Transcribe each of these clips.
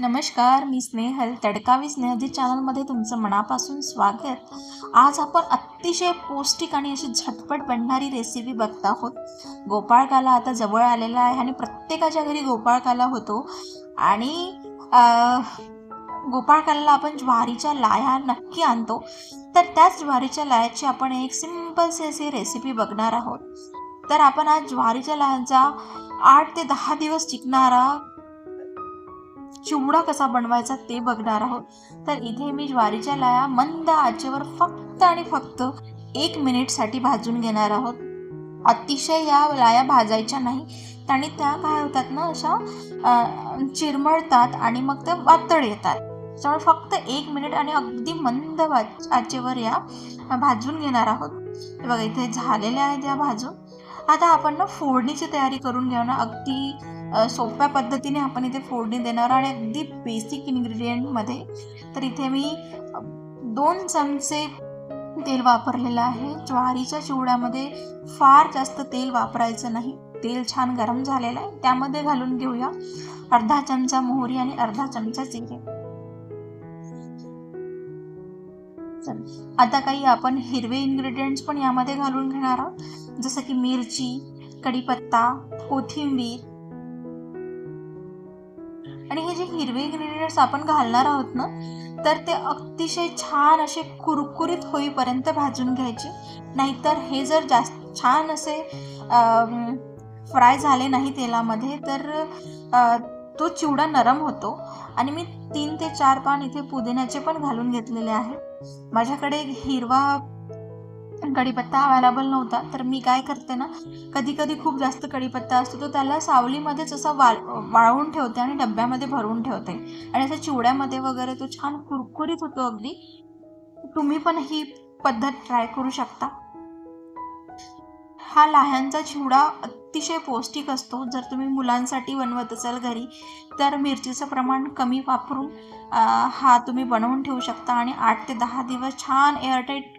नमस्कार मी स्नेहल तडकावी स्नेहजी चॅनलमध्ये तुमचं मनापासून स्वागत. आज आपण अतिशय पौष्टिक आणि अशी झटपट बनणारी रेसिपी बघत आहोत. गोपाळकाला आता जवळ आलेला आहे आणि प्रत्येकाच्या घरी गोपाळकाला होतो. आणि गोपाळकाला आपण ज्वारीच्या लाया नक्की आणतो. तर त्याच ज्वारीच्या लायाची आपण एक सिम्पलशी अशी रेसिपी बघणार आहोत. तर आपण आज ज्वारीच्या लायांचा आठ ते दहा दिवस टिकणारा चिवडा कसा बनवायचा ते बघणार आहोत. तर इथे मी ज्वारीच्या लाया मंद आचेवर फक्त आणि फक्त एक मिनिटसाठी भाजून घेणार आहोत. अतिशय या लाया भाजायच्या नाही आणि त्या काय होतात ना अशा चिरमळतात आणि मग त्या वातळ येतात. त्यामुळे फक्त एक मिनिट आणि अगदी मंद आचेवर या भाजून घेणार आहोत. बघा इथे झालेल्या आहेत या भाजून. आता आपण ना फोडणीची तयारी करून घेऊ ना. अगदी सोप्या पद्धतीने आपण इथे फोडणी देणार आणि अगदी बेसिक इन्ग्रेडियंटमध्ये तर इथे मी दोन चमचे तेल वापरलेलं आहे. ज्वारीच्या चिवड्यामध्ये फार जास्त तेल वापरायचं नाही. तेल छान गरम झालेलं आहे. त्यामध्ये घालून घेऊया. अर्धा चमचा मोहरी आणि अर्धा चमचा जिरे. चल, आता काही आपण हिरवे इन्ग्रेडियंट्स पण यामध्ये घालून घेणार आहोत. जसं की मिरची कढीपत्ता कोथिंबीर हिरवे इन्ग्रेडियंट्स आपण घालणार आहोत ना तर ते अतिशय छान असे कुरकुरीत होईपर्यंत भाजून घ्यायचे. नाहीतर हे जर जास्त छान असे फ्राय झाले नाही तेलामध्ये तर तो चिवडा नरम होतो. आणि मी तीन ते चार पान इथे पुदिन्याचे पण घालून घेतलेले आहे. माझ्याकडे हिरवा कढीपत्ता अवेलेबल नव्हता. तर मी काय करते ना कधी कधी खूप जास्त कढीपत्ता असतो तो त्याला सावलीमध्येच असा वाळ वाळवून ठेवते आणि डब्यामध्ये भरून ठेवते. आणि असं चिवड्यामध्ये वगैरे तो छान कुरकुरीत होतो अगदी. तुम्ही पण ही पद्धत ट्राय करू शकता. हा लाह्यांचा चिवडा अतिशय पौष्टिक असतो. जर तुम्ही मुलांसाठी बनवत असाल घरी तर मिरचीचं प्रमाण कमी वापरून हा तुम्ही बनवून ठेवू शकता. आणि आठ ते दहा दिवस छान एअरटाईट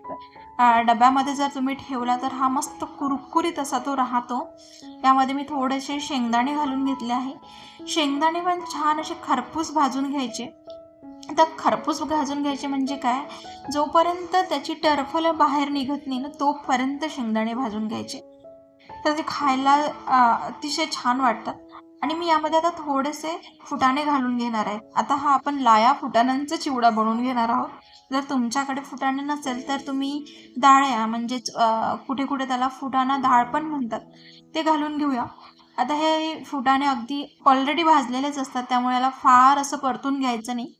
डब्यामध्ये जर तुम्ही ठेवला तर हा मस्त कुरकुरीत असा तो राहतो. यामध्ये मी थोडेसे शेंगदाणे घालून घेतले आहे. शेंगदाणे पण छान असे खरपूस भाजून घ्यायचे. आता खरपूस भाजून घ्यायचे म्हणजे काय? जोपर्यंत त्याची टरफलं बाहेर निघत नाही ना तोपर्यंत शेंगदाणे भाजून घ्यायचे. तर ते खायला अतिशय छान वाटतात. आणि मी यामध्ये आता थोडेसे फुटाणे घालून घेणार आहे. आता हा आपण लाया फुटाण्यांचा चिवडा बनवून घेणार आहोत. जर तुमच्याकडे फुटाणे नसेल तर तुम्ही डाळ्या म्हणजेच कुठे कुठे त्याला फुटाणा डाळ पण म्हणतात ते घालून घेऊया. आता हे फुटाणे अगदी ऑलरेडी भाजलेलेच असतात त्यामुळे याला फार असं परतून घ्यायचं नाही.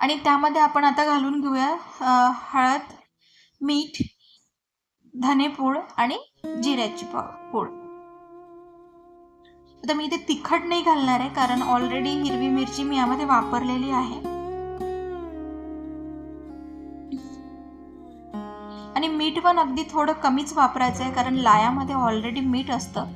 आणि त्यामध्ये आपण आता घालून घेऊया हळद मीठ धनेपूड आणि जिऱ्याची पूड. आता मी इथे तिखट नाही घालणार आहे कारण ऑलरेडी हिरवी मिरची मी यामध्ये वापरलेली आहे. आणि मीठ पण अगदी थोडं कमीच वापरायचं आहे कारण लायामध्ये ऑलरेडी मीठ असतं.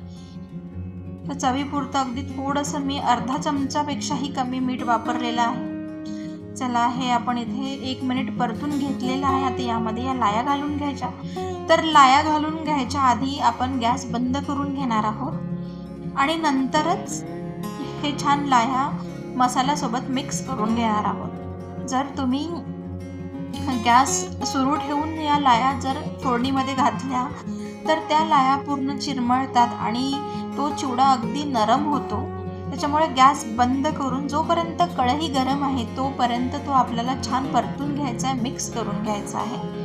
तर चवीपुरतं अगदी थोडंसं मी अर्धा चमचापेक्षाही कमी मीठ वापरलेलं आहे. चला हे आपण इथे एक मिनिट परतून घेतलेलं आहे. आता यामध्ये या लाया घालून घ्यायच्या. तर लाया घालून घ्यायच्या आधी आपण गॅस बंद करून घेणार आहोत. आणि नंतरच हे छान लाह्या मसाल्यासोबत मिक्स करून घेणार आहोत. जर तुम्ही गॅस सुरू ठेवून या लाया जर फोडणीमध्ये घातल्या तर त्या लाया पूर्ण चिरमळतात आणि तो चिवडा अगदी नरम होतो. त्याच्यामुळे गॅस बंद करून जोपर्यंत कढई गरम आहे तोपर्यंत तो आपल्याला छान परतून घ्यायचा आहे मिक्स करून घ्यायचा आहे.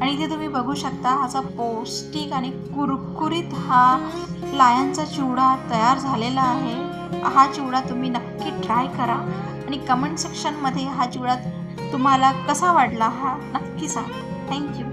आणि इथे तुम्ही बघू शकता हाचा पौष्टिक आणि कुरकुरीत हा लायांचा चिवडा तयार झालेला आहे. हा चिवडा तुम्ही नक्की ट्राय करा आणि कमेंट सेक्शनमध्ये हा चिवडा तुम्हाला कसा वाटला हा नक्की सांगा. थँक्यू